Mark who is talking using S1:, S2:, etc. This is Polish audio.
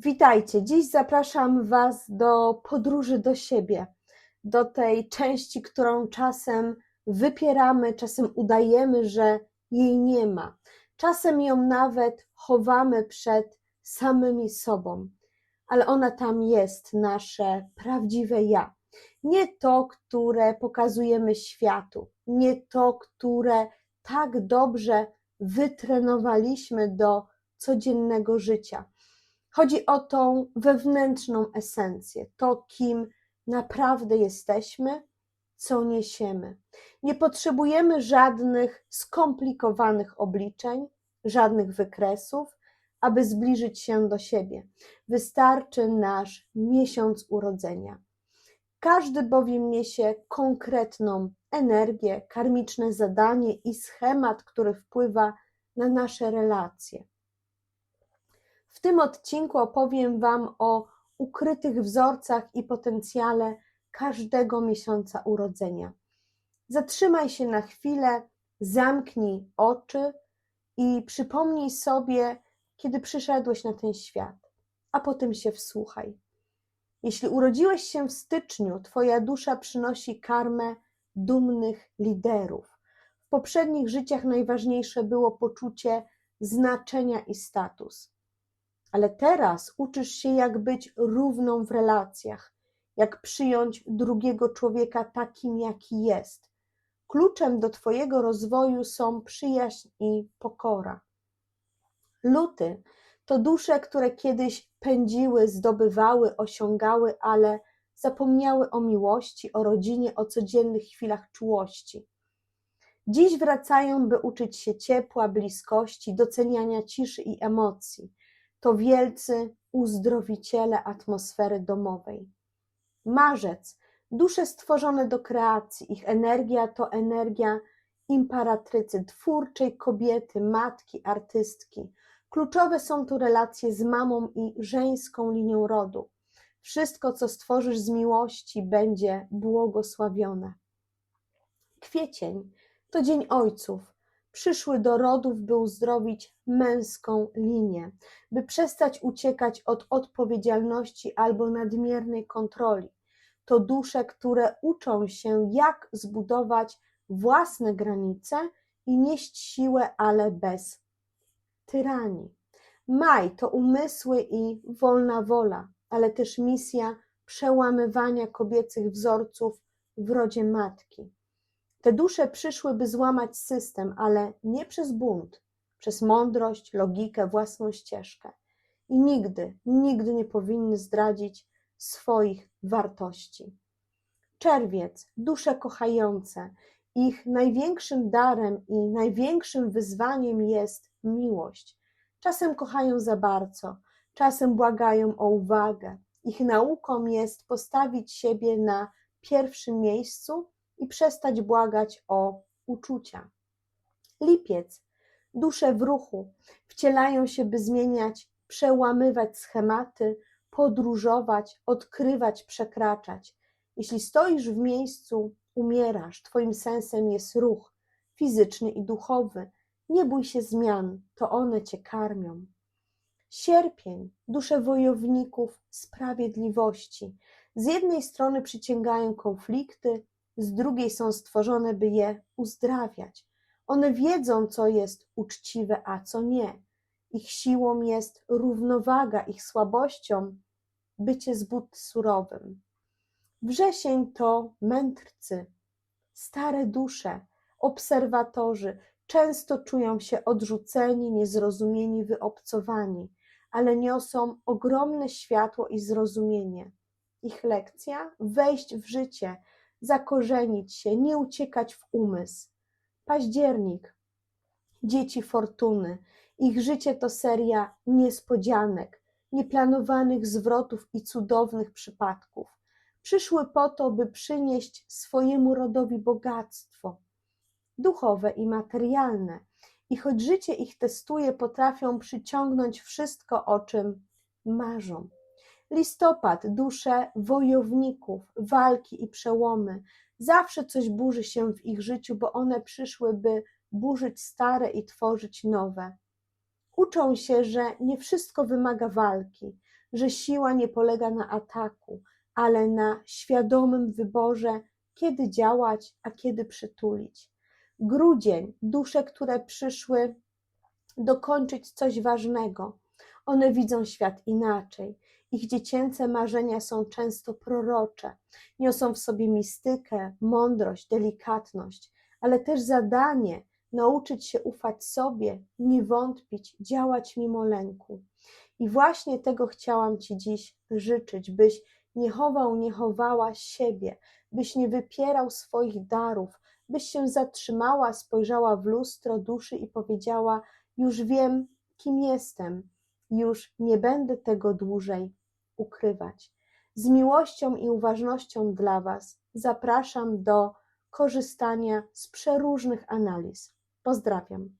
S1: Witajcie. Dziś zapraszam Was do podróży do siebie, do tej części, którą czasem wypieramy, czasem udajemy, że jej nie ma. Czasem ją nawet chowamy przed samymi sobą, ale ona tam jest, nasze prawdziwe ja. Nie to, które pokazujemy światu, nie to, które tak dobrze wytrenowaliśmy do codziennego życia. Chodzi o tą wewnętrzną esencję, to kim naprawdę jesteśmy, co niesiemy. Nie potrzebujemy żadnych skomplikowanych obliczeń, żadnych wykresów, aby zbliżyć się do siebie. Wystarczy nasz miesiąc urodzenia. Każdy bowiem niesie konkretną energię, karmiczne zadanie i schemat, który wpływa na nasze relacje. W tym odcinku opowiem Wam o ukrytych wzorcach i potencjale każdego miesiąca urodzenia. Zatrzymaj się na chwilę, zamknij oczy i przypomnij sobie, kiedy przyszedłeś na ten świat, a potem się wsłuchaj. Jeśli urodziłeś się w styczniu, Twoja dusza przynosi karmę dumnych liderów. W poprzednich życiach najważniejsze było poczucie znaczenia i status. Ale teraz uczysz się, jak być równą w relacjach, jak przyjąć drugiego człowieka takim, jaki jest. Kluczem do Twojego rozwoju są przyjaźń i pokora. Luty to dusze, które kiedyś pędziły, zdobywały, osiągały, ale zapomniały o miłości, o rodzinie, o codziennych chwilach czułości. Dziś wracają, by uczyć się ciepła, bliskości, doceniania ciszy i emocji to wielcy uzdrowiciele atmosfery domowej. Marzec, dusze stworzone do kreacji, ich energia to energia imparatrycy, twórczej kobiety, matki, artystki. Kluczowe są tu relacje z mamą i żeńską linią rodu. Wszystko, co stworzysz z miłości, będzie błogosławione. Kwiecień to Dzień Ojców, przyszły do rodów, by uzdrowić męską linię, by przestać uciekać od odpowiedzialności albo nadmiernej kontroli. To dusze, które uczą się, jak zbudować własne granice i nieść siłę, ale bez tyranii. Maj to umysły i wolna wola, ale też misja przełamywania kobiecych wzorców w rodzie matki. Te dusze przyszły, by złamać system, ale nie przez bunt, przez mądrość, logikę, własną ścieżkę. I nigdy, nigdy nie powinny zdradzić swoich wartości. Czerwiec, dusze kochające, ich największym darem i największym wyzwaniem jest miłość. Czasem kochają za bardzo, czasem błagają o uwagę. Ich nauką jest postawić siebie na pierwszym miejscu i przestać błagać o uczucia. Lipiec, dusze w ruchu, wcielają się, by zmieniać, przełamywać schematy, podróżować, odkrywać, przekraczać. Jeśli stoisz w miejscu, umierasz, Twoim sensem jest ruch fizyczny i duchowy. Nie bój się zmian, to one Cię karmią. Sierpień, dusze wojowników sprawiedliwości. Z jednej strony przyciągają konflikty, z drugiej są stworzone, by je uzdrawiać. One wiedzą, co jest uczciwe, a co nie. Ich siłą jest równowaga, ich słabością bycie zbud surowym. Wrzesień to mędrcy, stare dusze, obserwatorzy, często czują się odrzuceni, niezrozumieni, wyobcowani, ale niosą ogromne światło i zrozumienie. Ich lekcja wejść w życie, zakorzenić się, nie uciekać w umysł. Październik, dzieci fortuny. Ich życie to seria niespodzianek, nieplanowanych zwrotów i cudownych przypadków. Przyszły po to, by przynieść swojemu rodowi bogactwo duchowe i materialne. I choć życie ich testuje, potrafią przyciągnąć wszystko, o czym marzą. Listopad, dusze wojowników, walki i przełomy. Zawsze coś burzy się w ich życiu, bo one przyszły, by burzyć stare i tworzyć nowe. Uczą się, że nie wszystko wymaga walki, że siła nie polega na ataku, ale na świadomym wyborze, kiedy działać, a kiedy przytulić. Grudzień, dusze, które przyszły dokończyć coś ważnego. One widzą świat inaczej. Ich dziecięce marzenia są często prorocze, niosą w sobie mistykę, mądrość, delikatność, ale też zadanie nauczyć się ufać sobie, nie wątpić, działać mimo lęku. I właśnie tego chciałam Ci dziś życzyć, byś nie chował, nie chowała siebie, byś nie wypierał swoich darów, byś się zatrzymała, spojrzała w lustro duszy i powiedziała: Już wiem, kim jestem, już nie będę tego dłużej ukrywać. Z miłością i uważnością dla Was zapraszam do korzystania z przeróżnych analiz. Pozdrawiam.